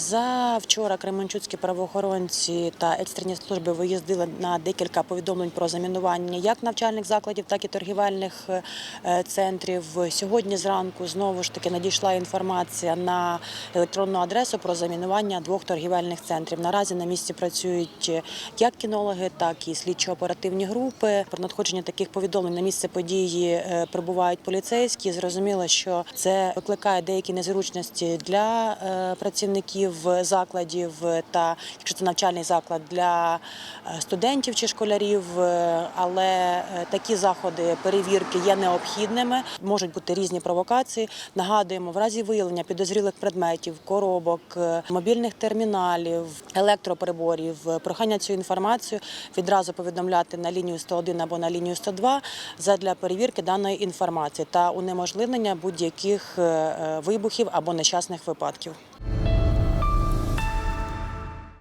За вчора Кременчуцькі правоохоронці та екстрені служби виїздили на декілька повідомлень про замінування як навчальних закладів, так і торгівельних е, центрів. Сьогодні зранку знову ж таки надійшла інформація на електронну адресу про замінування двох торгівельних центрів. Наразі на місці працюють як кінологи, так і слідчо-оперативні групи. Про надходження таких повідомлень на місце події е, прибувають поліцейські. Зрозуміло, що це викликає деякі незручності для е, працівників закладів та якщо це навчальний заклад для е, студентів чи школярів. Е, Але е, такі заходи перевірки є необхідними. Можуть бути різні провокації. Нагадуємо, в разі виявлення підозрілих предметів, коробок, мобільних терміналів, електроприборів, прохання цю інформацію відразу повідомляти на лінію 101 або на лінію 102 задля перевірки даної інформації та унеможливлення будь-яких вибухів або нещасних випадків.